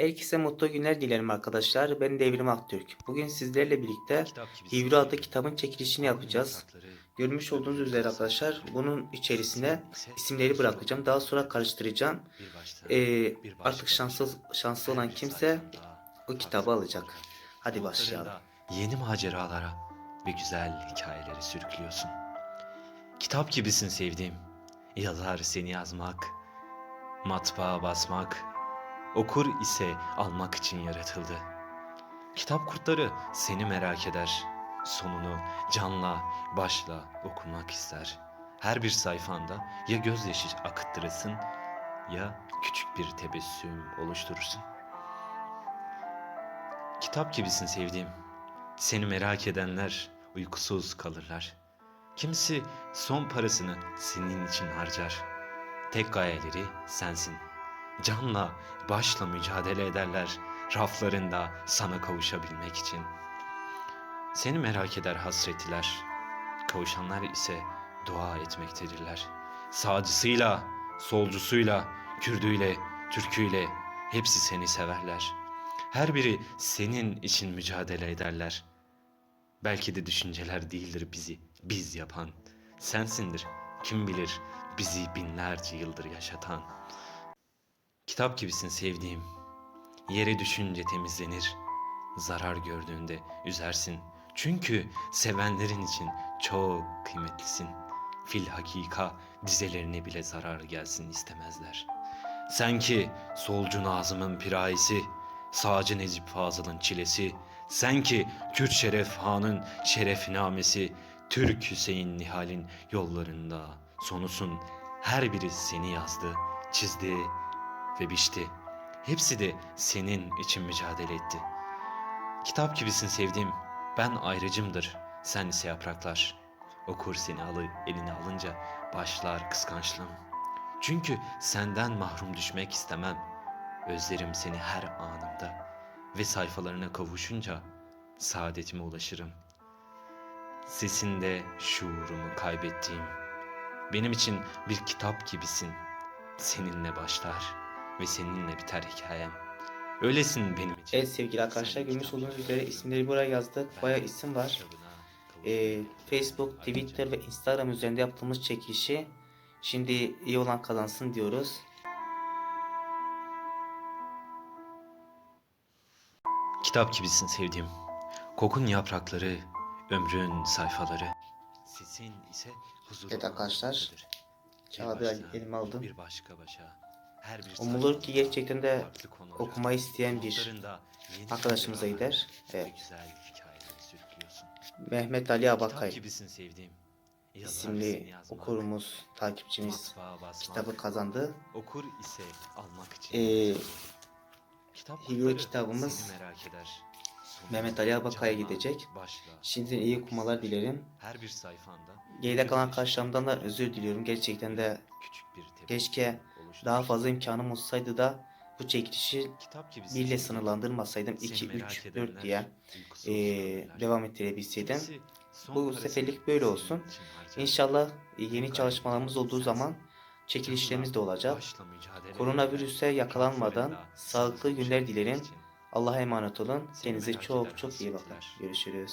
Herkese mutlu günler dilerim arkadaşlar. Ben Devrim Aktürk. Bugün sizlerle birlikte Hivri adlı kitabın çekilişini yapacağız. Görmüş olduğunuz üzere arkadaşlar bunun içerisine isimleri bırakacağım. Daha sonra karıştıracağım. Ee, artık şanslı şanslı olan kimse o kitabı alacak. Hadi başlayalım. Yeni maceralara ve güzel hikayeleri sürüklüyorsun. Kitap gibisin sevdiğim. Yazar seni yazmak, matbaa basmak, okur ise almak için yaratıldı. Kitap kurtları seni merak eder. Sonunu canla, başla okumak ister. Her bir sayfanda ya gözyaşı akıttırırsın ya küçük bir tebessüm oluşturursun. Kitap gibisin sevdiğim. Seni merak edenler uykusuz kalırlar. Kimisi son parasını senin için harcar. Tek gayeleri sensin. Canla, başla mücadele ederler raflarında sana kavuşabilmek için. Seni merak eder hasretiler. Kavuşanlar ise dua etmektedirler. Sağcısıyla, solcusuyla, Kürdüyle, Türküyle hepsi seni severler. Her biri senin için mücadele ederler. Belki de düşünceler değildir bizi biz yapan. Sensindir kim bilir bizi binlerce yıldır yaşatan. Kitap gibisin sevdiğim. Yere düşünce temizlenir. Zarar gördüğünde üzersin. Çünkü sevenlerin için çok kıymetlisin. Fil hakika dizelerine bile zarar gelsin istemezler. Sen ki solcu Nazım'ın pirayesi, sağcı Necip Fazıl'ın çilesi, sen ki Kürt Şeref Han'ın şerefnamesi, Türk Hüseyin Nihal'in yollarında sonusun. Her biri seni yazdı, çizdi ve biçti. Hepsi de senin için mücadele etti. Kitap gibisin sevdiğim, ben ayrıcımdır, sen ise yapraklar. Okur seni alı eline alınca başlar kıskançlığım. Çünkü senden mahrum düşmek istemem. Özlerim seni her anımda ve sayfalarına kavuşunca saadetime ulaşırım. Sesinde şuurumu kaybettiğim, benim için bir kitap gibisin. Seninle başlar ve seninle biter hikayem. Öylesin benim için. Evet sevgili arkadaşlar görmüş olduğunuz üzere isimleri buraya yazdık. Bayağı isim var. Ee, Facebook, Twitter ve Instagram üzerinde yaptığımız çekilişi şimdi iyi olan kazansın diyoruz. Kitap gibisin sevdiğim. Kokun yaprakları, ömrün sayfaları. Sesin ise huzur. Evet arkadaşlar, kağıdı elime aldım. Bir başka başa. Her bir Umulur ki gerçekten de okumayı isteyen bir arkadaşımıza gider. ve Evet. Mehmet Ali Abakay isimli okurumuz, takipçimiz kitabı kazandı. Okur ise almak için. Ee. Kitap Hivyo kitabımız Mehmet Ali Abakay'a gidecek. Başla. Şimdiden iyi okumalar dilerim. Her bir sayfanda Geride kalan arkadaşlarımdan da özür diliyorum. Gerçekten de küçük bir keşke. Daha fazla imkanım olsaydı da bu çekilişi Kitap gibisin 1 ile sevdiğim. sınırlandırmasaydım Seni 2, merak 3, 4 edenler diye kalırlar. devam ettirebilseydim. Bu seferlik böyle olsun. İnşallah yeni çalışmalarımız olduğu zaman çekilişlerimiz de olacak. Koronavirüse yakalanmadan sağlıklı günler dilerim. Allah'a emanet olun. Kendinize çok çok iyi bakın. Görüşürüz.